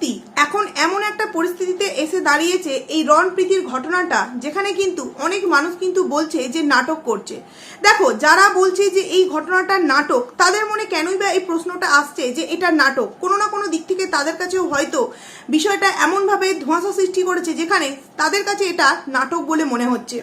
সত্যি, এখন এমন একটা পরিস্থিতিতে এসে দাঁড়িয়েছে এই রণ প্রীতির ঘটনাটা, যেখানে কিন্তু অনেক মানুষ কিন্তু বলছে যে নাটক করছে। দেখো, যারা বলছে যে এই ঘটনাটা নাটক, তাদের মনে কেনই বা এই প্রশ্নটা আসছে যে এটা নাটক? কোনো না কোনো দিক থেকে তাদের কাছেও হয়তো বিষয়টা এমনভাবে ধোঁয়াশা সৃষ্টি করেছে, যেখানে তাদের কাছে এটা নাটক বলে মনে হচ্ছে।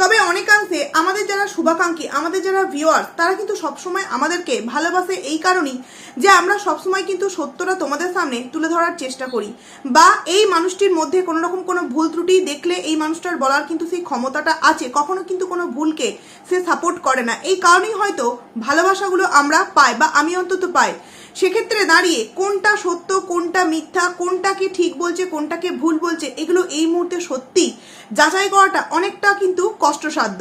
তবে অনেকাংশে আমাদের যারা শুভাকাঙ্ক্ষী, আমাদের যারা ভিউয়ার্স তারা কিন্তু সবসময় আমাদেরকে ভালোবাসে এই কারণেই যে আমরা সবসময় কিন্তু সত্যটা তোমাদের সামনে তুলে ধরার চেষ্টা করি। বা এই মানুষটির মধ্যে কোনো রকম কোনো ভুল ত্রুটি দেখলে এই মানুষটার বলার কিন্তু সেই ক্ষমতাটা আছে, কখনো কিন্তু কোনো ভুলকে সে সাপোর্ট করে না। এই কারণেই হয়তো ভালোবাসাগুলো আমরা পাই বা আমি অন্তত পাই। সেক্ষেত্রে দাঁড়িয়ে কোনটা সত্য, কোনটা মিথ্যা কোনটাকে ঠিক বলছে কোনটাকে ভুল বলছে, এগুলো এই মুহূর্তে সত্যি যাচাই করাটা অনেকটা কিন্তু কষ্টসাধ্য।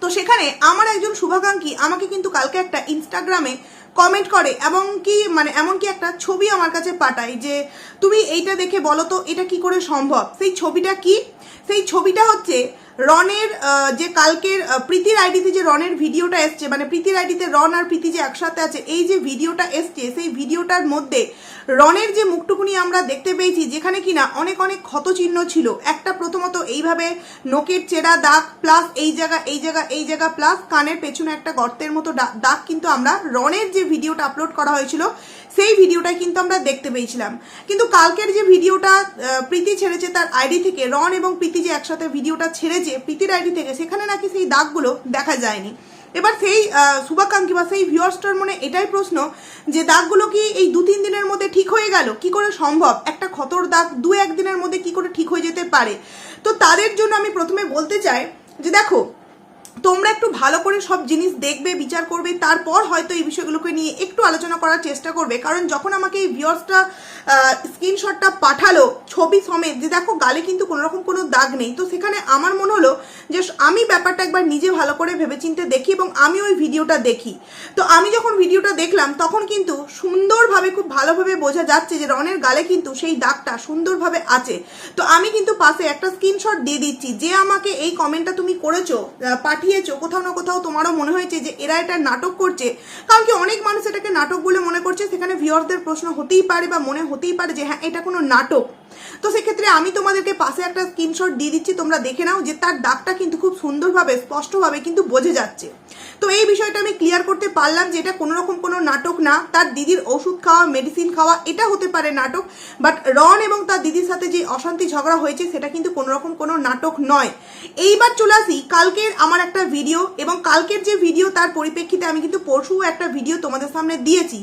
তো সেখানে আমার একজন শুভাকাঙ্ক্ষী আমাকে কিন্তু কালকে একটা ইনস্টাগ্রামে কমেন্ট করে, এবং কি মানে এমনকি একটা ছবি আমার কাছে পাঠায় যে, তুমি এইটা দেখে বলো তো, এটা কি করে সম্ভব? সেই ছবিটা কি? সেই ছবিটা হচ্ছে রনের যে কালকের প্রীতির আইডিতে যে রনের ভিডিওটা এসছে মানে প্রীতির আইডিতে রন আর প্রীতি যে একসাথে আছে, এই যে ভিডিওটা এসছে, সেই ভিডিওটার মধ্যে রনের যে মুখটুকুনি আমরা দেখতে পেয়েছি, যেখানে কিনা অনেক অনেক ক্ষতচিহ্ন ছিল। একটা প্রথমত এইভাবে নোকের চেরা দাগ প্লাস এই জায়গা এই জায়গা এই জায়গা প্লাস কানের পেছনে একটা গর্তের মতো দাগ কিন্তু আমরা রনের যে ভিডিওটা আপলোড করা হয়েছিল, সেই ভিডিওটা কিন্তু আমরা দেখতে পেয়েছিলাম। কিন্তু কালকের যে ভিডিওটা প্রীতি ছেড়েছে তার আইডি থেকে, রন এবং প্রীতি যে একসাথে ভিডিওটা ছেড়েছে, প্রীতির আইডি থেকে, সেখানে নাকি সেই দাগগুলো দেখা যায়নি। এবার সেই শুভাকাঙ্ক্ষী বা সেই ভিউয়ার্সটার মনে এটাই প্রশ্ন যে দাগগুলো কি এই দু তিন দিনের মধ্যে ঠিক হয়ে গেল? কি করে সম্ভব? একটা ক্ষতর দাগ দু একদিনের মধ্যে কি করে ঠিক হয়ে যেতে পারে? তো তাদের জন্য আমি প্রথমে বলতে চাই যে দেখো তোমরা একটু ভালো করে সব জিনিস দেখবে বিচার করবে তারপর হয়তো এই বিষয়গুলোকে নিয়ে একটু আলোচনা করার চেষ্টা করবে। কারণ যখন আমাকে এই ভিউয়ার্সটা স্ক্রিনশটটা পাঠালো ছবি সমেত যে দেখো গালে কিন্তু কোনো রকম কোনো দাগ নেই তো সেখানে আমার মনে হলো যে আমি ব্যাপারটা একবার নিজে ভালো করে ভেবেচিন্তে দেখি এবং আমি ওই ভিডিওটা দেখি। তো আমি যখন ভিডিওটা দেখলাম তখন কিন্তু সুন্দরভাবে খুব ভালোভাবে বোঝা যাচ্ছে যে রনের গালে কিন্তু সেই দাগটা সুন্দরভাবে আছে। তো আমি কিন্তু পাশে একটা স্ক্রিনশট দিয়ে দিচ্ছি যে আমাকে এই কমেন্টটা তুমি করেছ আহ, পাঠিয়েছো কোথাও না কোথাও তোমারও মনে হয়েছে যে এরা এটা নাটক করছে। কারণ কি অনেক মানুষ এটাকে নাটক বলে মনে করছে, সেখানে ভিউয়ারদের প্রশ্ন হতেই পারে বা মনে হতেই পারে যে হ্যাঁ এটা কোনো নাটক। তো সেক্ষেত্রে আমি তোমাদেরকে পাশে একটা স্ক্রিনশট দিয়ে দিচ্ছি, তোমরা দেখে নাও যে তার দাগটা কিন্তু খুব সুন্দরভাবে, স্পষ্টভাবে কিন্তু বোঝে যাচ্ছে। তো এই বিষয়টা আমি ক্লিয়ার করতে পারলাম যে এটা কোনো রকম কোনো নাটক না। তার দিদির ওষুধ খাওয়া মেডিসিন খাওয়া, এটা হতে পারে নাটক। বাট রন এবং তার দিদির সাথে যে অশান্তি ঝগড়া হয়েছে, সেটা কিন্তু কোনো রকম কোনো নাটক নয়। এইবার চলে আসি কালকের আমার একটা ভিডিও এবং কালকের যে ভিডিও তার পরিপ্রেক্ষিতে আমি কিন্তু পরশুও একটা ভিডিও তোমাদের সামনে দিয়েছি।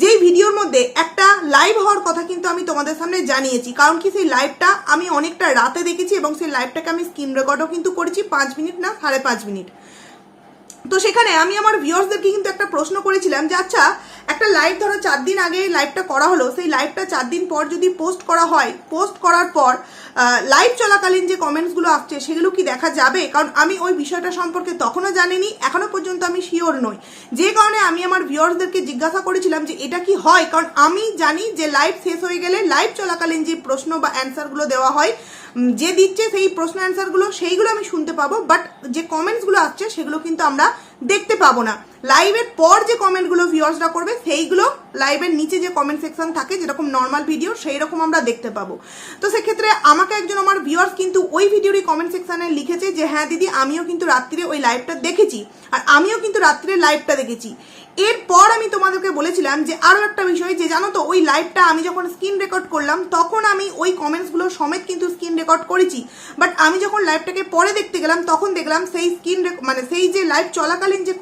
যেই ভিডিওর মধ্যে একটা লাইভ হওয়ার কথা কিন্তু আমি তোমাদের সামনে জানিয়েছি। কারণ কি সেই লাইভটা আমি অনেকটা রাতে দেখেছি এবং সেই লাইভটাকে আমি স্ক্রিন রেকর্ডও কিন্তু করেছি পাঁচ মিনিট না সাড়ে পাঁচ মিনিট। তো সেখানে আমি আমার ভিউয়ার্সদেরকে কিন্তু একটা প্রশ্ন করেছিলাম যে আচ্ছা একটা লাইভ ধরো চার দিন আগে লাইভটা করা হলো, সেই লাইভটা চার দিন পর যদি পোস্ট করা হয় পোস্ট করার পর লাইভ চলাকালীন যে কমেন্টসগুলো আসছে, সেগুলো কি দেখা যাবে? কারণ আমি ওই বিষয়টা সম্পর্কে তখনও জানিনি, এখনও পর্যন্ত আমি শিওর নই। যে কারণে আমি আমার ভিউয়ার্সদেরকে জিজ্ঞাসা করেছিলাম যে, এটা কি হয়? কারণ আমি জানি যে লাইভ শেষ হয়ে গেলে লাইভ চলাকালীন যে প্রশ্ন বা অ্যান্সারগুলো দেওয়া হয় যে দিচ্ছে সেই প্রশ্ন অ্যান্সারগুলো সেইগুলো আমি শুনতে পাবো বাট যে কমেন্টসগুলো আসছে, সেগুলো কিন্তু আমরা দেখতে পাবো না। লাইভের পর যে কমেন্টগুলো ভিউয়ার্সরা করবে, সেইগুলো লাইভের নিচে যে কমেন্ট সেকশন থাকে, যেরকম নর্মাল ভিডিও সেই রকম আমরা দেখতে পাবো। তো সেক্ষেত্রে আমাকে একজন আমার ভিউয়ার্স কিন্তু ওই ভিডিওরই কমেন্ট সেকশানে লিখেছে যে হ্যাঁ দিদি, আমিও কিন্তু রাত্রিরে ওই লাইভটা দেখেছি। আর আমিও কিন্তু রাত্রিরে লাইভটা দেখেছি। এরপর আমি তোমাদেরকে বলেছিলাম যে আরও একটা বিষয় যে, জানো তো, ওই লাইভটা আমি যখন স্ক্রিন রেকর্ড করলাম, তখন আমি ওই কমেন্টসগুলো সমেত কিন্তু স্ক্রিন রেকর্ড করেছি। বাট আমি যখন লাইভটাকে পরে দেখতে গেলাম, তখন দেখলাম সেই স্ক্রিন মানে সেই যে লাইভ চলাকালীন যে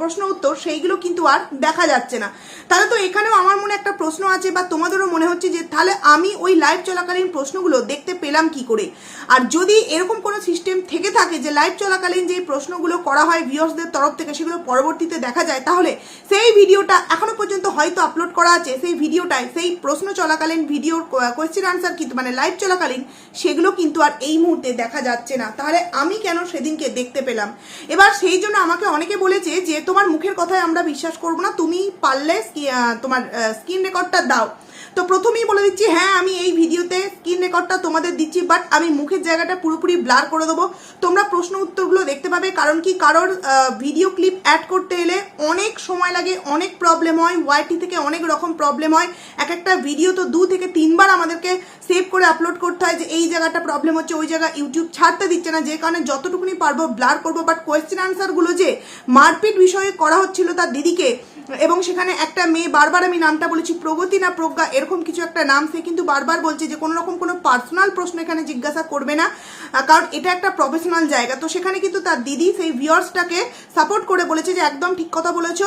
প্রশ্ন উত্তর, সেইগুলো কিন্তু আর দেখা যাচ্ছে না। তাহলে তো এখানেও আমার মনে একটা প্রশ্ন আছে বা তোমাদেরও মনে হচ্ছে যে, তাহলে আমি ওই লাইভ চলাকালীন প্রশ্নগুলো দেখতে পেলাম কি করে? আর যদি এরকম কোনো সিস্টেম থেকে থাকে যে লাইভ চলাকালীন যে প্রশ্নগুলো করা হয় ভিউয়ার্সদের তরফ থেকে, সেগুলো পরবর্তীতে দেখা যায়, তাহলে সেই ভিডিওটা এখনও পর্যন্ত হয়তো আপলোড করা আছে। সেই ভিডিওটায়, সেই প্রশ্ন চলাকালীন ভিডিওর কোয়েশ্চেন আনসার কিন্তু মানে লাইভ চলাকালীন, সেগুলো কিন্তু আর এই মুহূর্তে দেখা যাচ্ছে না। তাহলে আমি কেন সেদিনকে দেখতে পেলাম? এবার সেই জন্য আমাকে অনেকে বলেছে যে তোমার মুখের কথায় আমরা বিশ্বাস করব না। তুমি পারলে তোমার স্কিন রেকর্ডটা দাও। তো প্রথমেই বলে দিচ্ছি হ্যাঁ আমি এই ভিডিওতে স্ক্রিন রেকর্ডটা তোমাদের দিচ্ছি বাট আমি মুখের জায়গাটা পুরোপুরি ব্লার করে দেবো। তোমরা প্রশ্ন উত্তরগুলো দেখতে পাবে, কারণ কি? কারোর ভিডিও ক্লিপ অ্যাড করতে এলে অনেক সময় লাগে, অনেক প্রবলেম হয় ওয়াইটি থেকে অনেক রকম প্রবলেম হয়। এক একটা ভিডিও তো দু থেকে তিনবার আমাদেরকে সেভ করে আপলোড করতে হয় যে, এই জায়গাটা প্রবলেম হচ্ছে, ওই জায়গা ইউটিউব ছাড়তে দিচ্ছে না, যে কারণে যতটুকুনি পারব ব্লার করব। বাট কোয়েশ্চেন আনসারগুলো যে মারপিট বিষয়ে করা হচ্ছিল তার দিদিকে এবং সেখানে একটা মেয়ে, বারবার আমি নামটা বলেছি, প্রগতি না প্রজ্ঞা, এরকম কিছু একটা নাম, সে কিন্তু বারবার বলছে যে কোনো রকম কোনো পার্সোনাল প্রশ্ন এখানে জিজ্ঞাসা করবে না। কারণ এটা একটা প্রফেশনাল জায়গা। তো সেখানে কিন্তু তার দিদি, সেই ভিউয়ার্সটাকে সাপোর্ট করে বলেছে যে একদম ঠিক কথা বলেছ।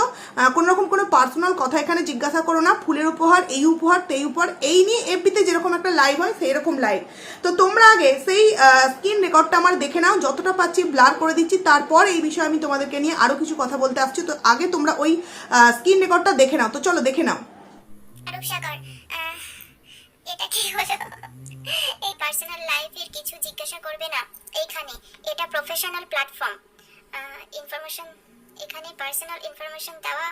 কোনো রকম কোনো পার্সোনাল কথা এখানে জিজ্ঞাসা করো না। ফুলের উপহার, এই উপহার, তেই উপহার, এই নিয়ে এফবিতে যেরকম একটা লাইভ হয় সেই রকম লাইভ তো তোমরা আগে সেই রেকর্ডটা আমার দেখে নাও, যতটা পাচ্ছি ব্লার করে দিচ্ছি। তারপর এই বিষয়ে আমি তোমাদেরকে নিয়ে আরও কিছু কথা বলতে আসছি। তো আগে তোমরা ওই স্ক্রিন রেকর্ডটা দেখে নাও। তো চলো দেখে নাও। এটা কি হলো? এই পার্সোনাল লাইফের কিছু জিজ্ঞাসা করবে না? এইখানে, এটা প্রফেশনাল প্ল্যাটফর্ম ইনফরমেশন এখানে পার্সোনাল ইনফরমেশন দেওয়া।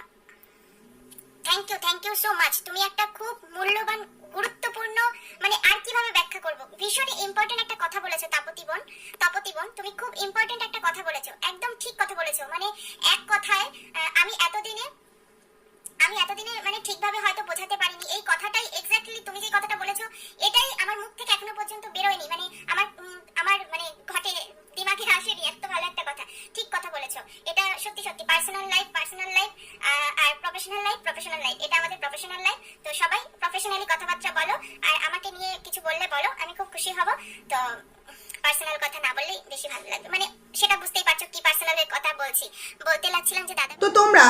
Thank you thank you so much তুমি একটা খুব মূল্যবান গুরুত্বপূর্ণ মানে আর কীভাবে ব্যাখ্যা করব। ভীষণই ইম্পর্টেন্ট একটা কথা বলেছ, তাপতি বোন। তাপতি বোন, তুমি খুব ইম্পর্টেন্ট একটা কথা বলেছ। একদম ঠিক কথা বলেছ। মানে এক কথায় আমি এতদিনে আমি এতদিনে মানে ঠিকভাবে হয়তো বোঝাতে পারিনি। এই কথাটাই এক্স্যাক্টলি তুমি যে কথাটা বলেছ, এটাই আমার মুখ থেকে এখনও পর্যন্ত বেরোয়নি। মানে আমার আমার মানে ঘটে, দিমাগে আসেনি এত ভালো একটা কথা। ঠিক কথা বলেছ। এটা সত্যি সত্যি পার্সোনাল লাইফ পার্সোনাল লাইফ আর প্রফেশনাল লাইফ প্রফেশনাল লাইফ এটা আমাদের প্রফেশনাল লাইফ তো সবাই প্রফেশনালি কথাবার্তা বলো, আর আমাকে নিয়ে কিছু বললে বলো, আমি খুব খুশি হব। তো পার্সোনাল কথা না বললেই বেশি ভালো লাগবে। মানে সেটা বুঝতেই পারছ কি পার্সোনাল কথা বলছি। বলতে লাগছিলাম যে দাদা তো তোমরা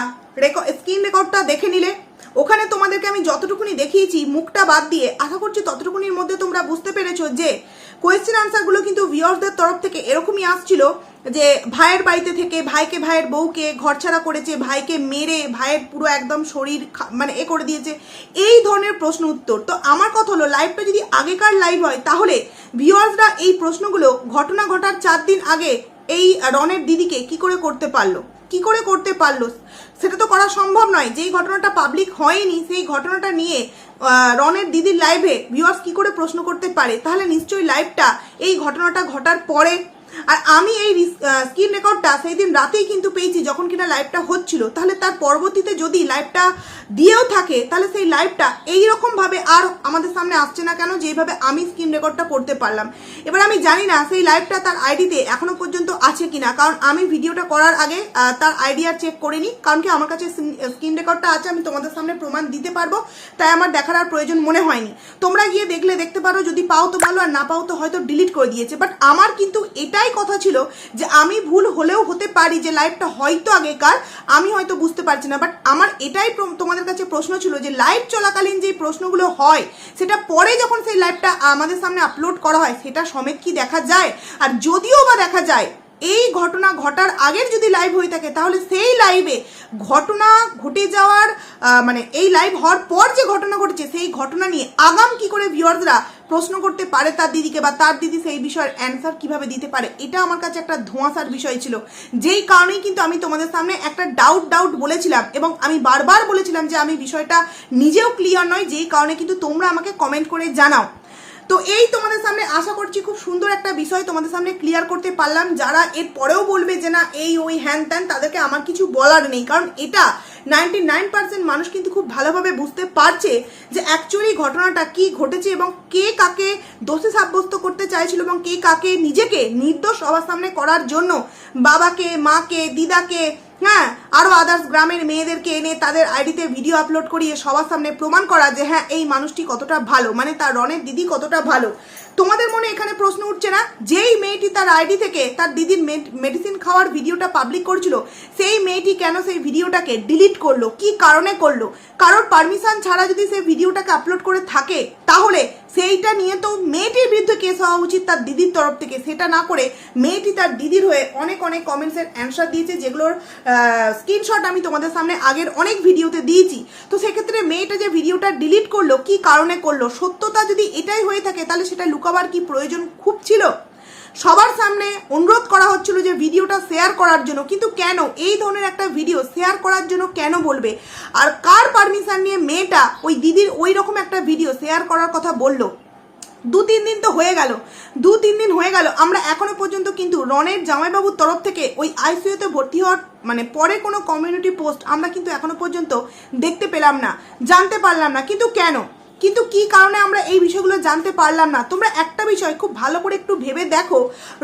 স্ক্রিন রেকর্ডটা দেখে নিলে। ওখানে তোমাদেরকে আমি যতটুকুনি দেখিয়েছি, মুখটা বাদ দিয়ে, আশা করছি ততটুকুনির মধ্যে তোমরা বুঝতে পেরেছ যে কোয়েশ্চেন আনসারগুলো কিন্তু ভিউয়ার্সদের তরফ থেকে এরকমই আসছিল যে, ভাইয়ের বাড়িতে থেকে, ভাইকে ভাইয়ের বউকে ঘরছাড়া করেছে, ভাইকে মেরে, ভাইয়ের পুরো একদম শরীর মানে এ করে দিয়েছে। এই ধরনের প্রশ্ন উত্তর। তো আমার কথা হলো লাইভটা যদি আগেকার লাইভ হয়, তাহলে ভিউয়ার্সরা এই প্রশ্নগুলো ঘটনা ঘটার চার দিন আগে এই রনের দিদিকে কি করে করতে পারল? কি করে করতে পারল? সেটা তো করা সম্ভব নয়। যেই ঘটনাটা পাবলিক হয়নি, সেই ঘটনাটা নিয়ে রনের দিদির লাইভে ভিউয়ার্স কি করে প্রশ্ন করতে পারে? তাহলে নিশ্চয়ই লাইভটা এই ঘটনাটা ঘটার পরে আর আমি এই স্ক্রিন রেকর্ডটা সেই দিন রাতেই কিন্তু পেয়েছি যখন কিনা লাইভটা হচ্ছিল। তাহলে তার পরবর্তীতে যদি লাইভটা দিয়েও থাকে, তাহলে সেই লাইভটা এইরকমভাবে আর আমাদের সামনে আসছে না কেন, যেভাবে আমি স্ক্রিন রেকর্ডটা করতে পারলাম। এবার আমি জানি না সেই লাইভটা তার আইডিতে এখনও পর্যন্ত আছে কিনা, কারণ আমি ভিডিওটা করার আগে তার আইডি আর চেক করিনি, কারণ কি আমার কাছে স্ক্রিন রেকর্ডটা আছে, আমি তোমাদের সামনে প্রমাণ দিতে পারব, তাই আমার দেখার আর প্রয়োজন মনে হয়নি। তোমরা গিয়ে দেখলে দেখতে পারো, যদি পাও তো ভালো, আর না পাও তো হয়তো ডিলিট করে দিয়েছে বাট আমার কিন্তু এটাই কথা ছিল যে আমি ভুল হলেও হতে পারি যে লাইভটা হয়তো আগেকার, আমি হয়তো বুঝতে পারছি না। বাট আমার এটাই তোমাদের কাছে প্রশ্ন ছিল যে লাইভ চলাকালীন যে প্রশ্নগুলো হয়, সেটা পরে যখন সেই লাইভটা আমাদের সামনে আপলোড করা হয়, সেটা সমেত কি দেখা যায়? আর যদিও বা দেখা যায়, এই ঘটনা ঘটার আগের যদি লাইভ হয়ে থাকে, তাহলে সেই লাইভে ঘটনা ঘটে যাওয়ার মানে এই লাইভ হওয়ার পর যে ঘটনা ঘটেছে, সেই ঘটনা নিয়ে আগাম কি করে ভিউয়ার্সরা প্রশ্ন করতে পারে তার দিদিকে বা তার দিদি সেই বিষয়ের অ্যান্সার কীভাবে দিতে পারে, এটা আমার কাছে একটা ধোঁয়াশার বিষয় ছিল। যেই কারণেই কিন্তু আমি তোমাদের সামনে একটা ডাউট ডাউট বলেছিলাম এবং আমি বারবার বলেছিলাম যে আমি বিষয়টা নিজেও ক্লিয়ার নয়, যেই কারণে কিন্তু তোমরা আমাকে কমেন্ট করে জানাও। তো এই তোমাদের সামনে আশা করছি খুব সুন্দর একটা বিষয় তোমাদের সামনে ক্লিয়ার করতে পারলাম। যারা এর পরেও বলবে যে না, এই ওই হ্যান ত্যান, তাদেরকে আমার কিছু বলার নেই। কারণ এটা নাইনটি নাইন পার্সেন্ট মানুষ কিন্তু খুব ভালোভাবে বুঝতে পারছে যে অ্যাকচুয়ালি ঘটনাটা কি ঘটেছে এবং কে কাকে দোষী সাব্যস্ত করতে চাইছিল এবং কে কাকে নিজেকে নির্দোষ সবার সামনে করার জন্য বাবাকে, মাকে, দিদাকে হ্যাঁ আরও আদার্স গ্রামের মেয়েদেরকে এনে তাদের আইডিতে ভিডিও আপলোড করিয়ে সবার সামনে প্রমাণ করা যে হ্যাঁ এই মানুষটি কতটা ভালো মানে তার রনের দিদি কতটা ভালো। তোমাদের মনে এখানে প্রশ্ন উঠছে না? যেই মেয়েটি তার আইডি থেকে তার দিদির মেডিসিন খাওয়ার ভিডিওটা পাবলিক করছিল, সেই মেয়েটি কেন সেই ভিডিওটাকে ডিলিট করল? কি কারণে করল? কারোর পারমিশন ছাড়া যদি সেই ভিডিওটাকে আপলোড করে থাকে, তাহলে সেইটা নিয়ে তো মেয়েটির বিরুদ্ধে কেস হওয়া উচিত তার দিদির তরফ থেকে। সেটা না করে মেয়েটি তার দিদির হয়ে অনেক অনেক কমেন্টসের অ্যান্সার দিয়েছে, যেগুলোর স্ক্রিনশট আমি তোমাদের সামনে আগের অনেক ভিডিওতে দিয়েছি। তো সেক্ষেত্রে মেয়েটা যে ভিডিওটা ডিলিট করল, কি কারণে করল, সত্যতা যদি এটাই হয়ে থাকে, তাহলে সেটা লুকাবার কি প্রয়োজন খুব ছিল? সবার সামনে অনুরোধ করা হচ্ছিল যে ভিডিওটা শেয়ার করার জন্য। কিন্তু কেন? এই ধরনের একটা ভিডিও শেয়ার করার জন্য কেন বলবে? আর কার পারমিশন নিয়ে মেয়েটা ওই দিদির ওই রকম একটা ভিডিও শেয়ার করার কথা বলল? দু তিন দিন তো হয়ে গেল। দু তিন দিন হয়ে গেল। আমরা এখনও পর্যন্ত কিন্তু রনের জামাইবাবুর তরফ থেকে ওই আইসিইউতে ভর্তি হওয়ার মানে পরে কোনো কমিউনিটি পোস্ট আমরা কিন্তু এখনও পর্যন্ত দেখতে পেলাম না, জানতে পারলাম না। কিন্তু কেন? কিন্তু কি কারণে আমরা এই বিষয়গুলো জানতে পারলাম না? তোমরা একটা বিষয় খুব ভালো করে একটু ভেবে দেখো।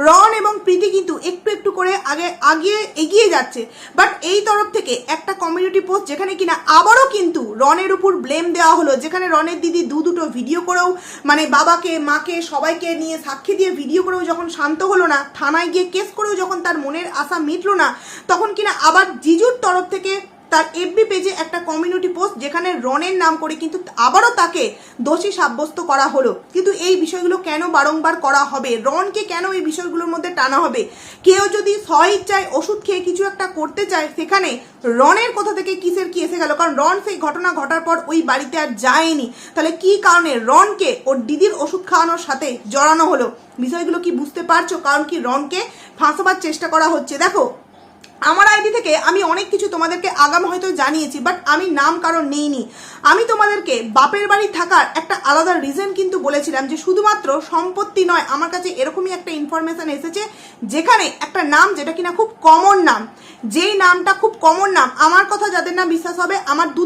রন এবং প্রীতি কিন্তু একটু একটু করে আগে, আগিয়ে এগিয়ে যাচ্ছে। বাট এই তরফ থেকে একটা কমিউনিটি পোস্ট যেখানে কিনা আবারও কিন্তু রনের উপর ব্লেম দেওয়া হলো। যেখানে রনের দিদি দু দুটো ভিডিও করেও মানে বাবাকে, মাকে, সবাইকে নিয়ে সাক্ষী দিয়ে ভিডিও করেও যখন শান্ত হলো না, থানায় গিয়ে কেস করেও যখন তার মনের আশা মিটলো না, তখন কিনা আবার জিজুর তরফ থেকে তার এফবি পেজে একটা কমিউনিটি পোস্ট যেখানে রনের নাম করে কিন্তু আবারও তাকে দোষী সাব্যস্ত করা হলো। কিন্তু এই বিষয়গুলো কেন বারংবার করা হবে? রনকে কেন এই বিষয়গুলোর মধ্যে টানা হবে? কেউ যদি স্বইচ্ছায় ওষুধ খেয়ে কিছু একটা করতে চায়, সেখানে রনের কোথা থেকে কিসের কি এসে গেল? কারণ রন সেই ঘটনা ঘটার পর ওই বাড়িতে আর যায়নি। তাহলে কি কারণে রনকে ওর দিদির ওষুধ খাওয়ানোর সাথে জড়ানো হলো? বিষয়গুলো কি বুঝতে পারছ? কারণ কি রনকে ফাঁসাবার চেষ্টা করা হচ্ছে? দেখো আমার আইডি থেকে আমি অনেক কিছু তোমাদেরকে আগাম হয়তো জানিয়েছি বাট আমি নাম কারণ নেইনি। আমি তোমাদেরকে বাপের বাড়ি থাকার একটা আলাদা রিজন কিন্তু বলেছিলাম যে শুধুমাত্র সম্পত্তি নয়, আমার কাছে এরকমই একটা ইনফরমেশন এসেছে যেখানে একটা নাম যেটা কিনা খুব কমন নাম। যেই নামটা খুব কমন নাম, আমার কথা যাদের না বিশ্বাস হবে, আমার দু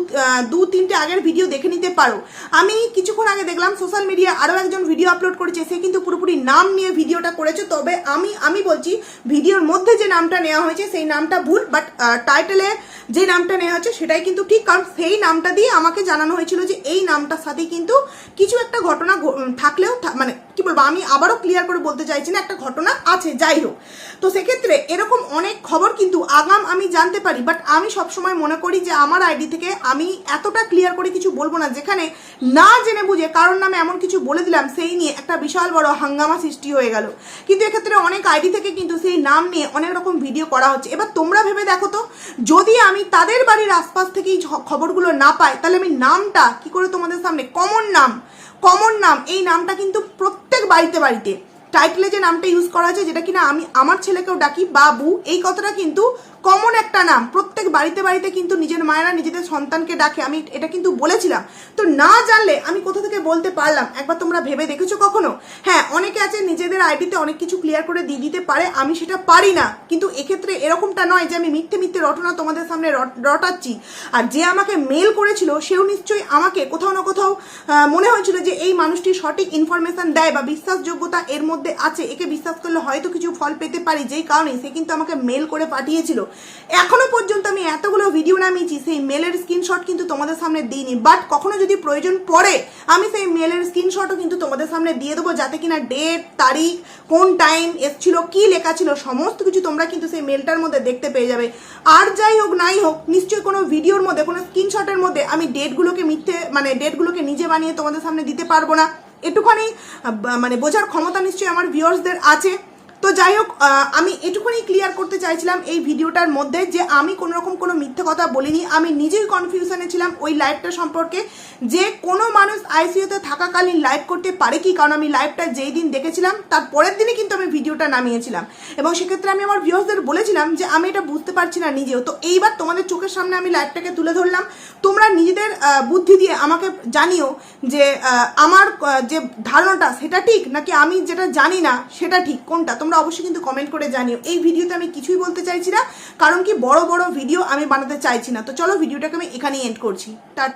দু, তিনটে আগের ভিডিও দেখে নিতে পারো। আমি কিছুক্ষণ আগে দেখলাম সোশ্যাল মিডিয়া আরও একজন ভিডিও আপলোড করেছে, সে কিন্তু পুরোপুরি নাম নিয়ে ভিডিওটা করেছে, তবে আমি আমি বলছি ভিডিওর মধ্যে যে নামটা নেওয়া হয়েছে, সেই নামটা ভুল বাট টাইটেলে যে নামটা নেওয়া হয়েছে সেটাই কিন্তু ঠিক, কারণ সেই নামটা দিয়ে আমাকে জানানো হয়েছিল যে এই নামটার সাথে কিন্তু কিছু একটা ঘটনা থাকলেও মানে কি বলব, আমি আবারও ক্লিয়ার করে বলতে চাইছি না, একটা ঘটনা আছে, যাই হোক। তো সেক্ষেত্রে এরকম অনেক খবর কিন্তু আগাম আমি জানতে পারি বাট আমি সবসময় মনে করি যে আমার আইডি থেকে আমি এতটা ক্লিয়ার করে কিছু বলব না, যেখানে না জেনে বুঝে কারোর নামে এমন কিছু বলে দিলাম, সেই নিয়ে একটা বিশাল বড় হাঙ্গামা সৃষ্টি হয়ে গেল। কিন্তু এক্ষেত্রে অনেক আইডি থেকে কিন্তু সেই নাম নিয়ে অনেক রকম ভিডিও করা হচ্ছে। এবার তোমরা ভেবে দেখো তো। যদি আমি তাদের বাড়ির আশপাশ থেকে এই খবরগুলো না পাই, তাহলে আমি নামটা কি করে তোমাদের সামনে? কমন নাম কমন নাম, এই নামটা কিন্তু প্রত্যেক বাড়িতে বাড়িতে। টাইটলে যে নামটা ইউজ করা আছে, যেটা কিনা আমি আমার ছেলেকেও ডাকি, বাবু, এই কথাটা কিন্তু কমন একটা নাম। প্রত্যেক বাড়িতে বাড়িতে কিন্তু নিজের মায়েরা নিজেদের সন্তানকে ডাকে। আমি এটা কিন্তু বলেছিলাম। তো না জানলে আমি কোথা থেকে বলতে পারলাম? একবার তোমরা ভেবে দেখেছ কখনো? হ্যাঁ অনেকে আছে নিজেদের আইডিতে অনেক কিছু ক্লিয়ার করে দিয়ে দিতে পারে। আমি সেটা পারি না। কিন্তু এক্ষেত্রে এরকমটা নয় যে আমি মিথ্যে মিথ্যে রটনা তোমাদের সামনে রট- রটাচ্ছি। আর যে আমাকে মেল করেছিল, সেও নিশ্চয়ই আমাকে কোথাও না কোথাও মনে হয়েছিল যে এই মানুষটি সঠিক ইনফরমেশন দেয় বা বিশ্বাসযোগ্যতা এর মধ্যে আছে। একে বিশ্বাস করলে হয়তো কিছু ফল পেতে পারি। যেই কারণে সে কিন্তু আমাকে মেল করে পাঠিয়েছিল। এখনও পর্যন্ত আমি এতগুলো ভিডিও নামিয়েছি, সেই মেলের স্ক্রিনশট কিন্তু তোমাদের সামনে দিইনি। বাট কখনো যদি প্রয়োজন পড়ে, আমি সেই মেলের স্ক্রিনশটও কিন্তু তোমাদের সামনে দিয়ে দেবো, যাতে কিনা ডেট তারিখ, কোন টাইম এসছিল, কি লেখা ছিল, সমস্ত কিছু তোমরা কিন্তু সেই মেলটার মধ্যে দেখতে পেয়ে যাবে। আর যাই হোক, নাই হোক, নিশ্চয়ই কোনো ভিডিওর মধ্যে, কোনো স্ক্রিনশটের মধ্যে আমি ডেটগুলোকে মিথ্যে মানে ডেটগুলোকে নিজে বানিয়ে তোমাদের সামনে দিতে পারব না। একটুখানি মানে বোঝার ক্ষমতা নিশ্চয়ই আমার ভিউয়ার্সদের আছে। তো যাই হোক আমি এটুকুনি ক্লিয়ার করতে চাইছিলাম এই ভিডিওটার মধ্যে যে আমি কোনো রকম কোনো মিথ্যে কথা বলিনি, আমি নিজেই কনফিউশনে ছিলাম ওই লাইভটা সম্পর্কে। যে কোনো মানুষ আইসিইউতে থাকাকালীন লাইভ করতে পারে কি? কারণ আমি লাইভটা যেই দিন দেখেছিলাম, তার পরের দিনই কিন্তু আমি ভিডিওটা নামিয়েছিলাম। এবং সেক্ষেত্রে আমি আমার ভিউয়ার্সদের বলেছিলাম যে আমি এটা বুঝতে পারছি না নিজেও। তো এইবার তোমাদের চোখের সামনে আমি লাইভটাকে তুলে ধরলাম। তোমরা নিজেদের বুদ্ধি দিয়ে আমাকে জানিও যে আমার যে ধারণাটা সেটা ঠিক? নাকি আমি যেটা জানি না সেটা ঠিক? কোনটা? তোমরা অবশ্যই কিন্তু কমেন্ট করে জানিও। এই ভিডিওতে আমি কিছুই বলতে চাইছি না, কারণ কি বড় বড় ভিডিও আমি বানাতে চাইছি না। তো চলো ভিডিওটাকে আমি এখানেই এন্ড করছি। টাটা।